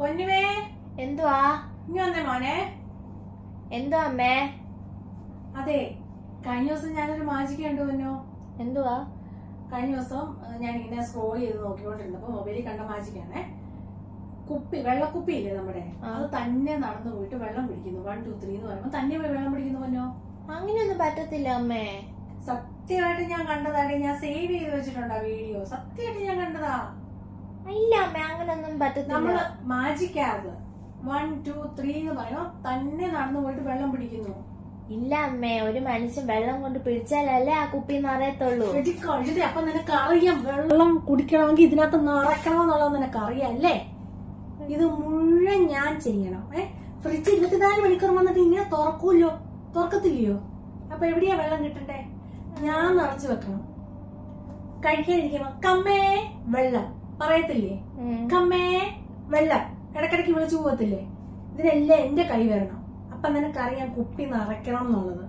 പൊന്നുവേ. എന്തുവാ? ഇനി വന്നേ മോനെ. എന്തുവാ അമ്മേ? അതെ കഴിഞ്ഞ ദിവസം ഞാനൊരു മാജിക് കണ്ടു പൊന്നു. എന്തുവാ? കഴിഞ്ഞ ദിവസം ഞാൻ ഇങ്ങനെ സ്ക്രോൾ ചെയ്ത് നോക്കിക്കൊണ്ടിരുന്നപ്പോ മൊബൈലിൽ കണ്ട മാജിക്കാണേ. കുപ്പി വെള്ളക്കുപ്പി ഇല്ലേ നമ്മുടെ? അത് തന്നെ നടന്നു പോയിട്ട് വെള്ളം പിടിക്കുന്നു. വൺ ടു ത്രീ എന്ന് പറയുമ്പോ തന്നെ പോയി വെള്ളം പിടിക്കുന്നു പൊന്നോ. അങ്ങനെയൊന്നും പറ്റത്തില്ല അമ്മേ. സത്യമായിട്ട് ഞാൻ കണ്ടതാണ് ഞാൻ സേവ് ചെയ്ത് വെച്ചിട്ടുണ്ട് ആ വീഡിയോ സത്യമായിട്ട് ഞാൻ കണ്ടതാ. ഇല്ല അമ്മേ അങ്ങനൊന്നും പറ്റത്തില്ല. നമ്മൾ മാജിക്കാത് വൺ ടു ത്രീ എന്ന് പറയുമ്പോ തന്നെ നടന്നു പോയിട്ട് വെള്ളം പിടിക്കുന്നു. ഇല്ല അമ്മേ ഒരു മനുഷ്യൻ വെള്ളം കൊണ്ട് പിടിച്ചാലല്ലേ ആ കുപ്പി നിറയത്തുള്ളൂ. എടി കഴുതി അപ്പൊ നിനക്ക് അറിയാം വെള്ളം കുടിക്കണമെങ്കിൽ ഇതിനകത്ത് നിറയ്ക്കണം എന്നുള്ളത് നിനക്ക് അറിയാം അല്ലേ ഇത് മുഴുവൻ ഞാൻ ചെയ്യണം. ഏ ഫ്രിഡ്ജ് ഇരുപത്തിനാല് മണിക്കൂർ വന്നിട്ട് ഇങ്ങനെ തുറക്കൂല്ലോ? തുറക്കത്തില്ലയോ? അപ്പൊ എവിടെയാ വെള്ളം കിട്ടണ്ടേ? ഞാൻ നിറച്ചു വെക്കണം. കഴിക്കാതിരിക്കണം കമ്മേ വെള്ളം. പറയത്തില്ലേ. കമ്മേ വെള്ളം. ഇടക്കിടക്ക് വിളിച്ചു പോകത്തില്ലേ ഇതിനെല്ലാം എന്റെ കൈ വരണം. അപ്പൊ നിനക്കറിയാം കുപ്പി നിറയ്ക്കണം എന്നുള്ളത്.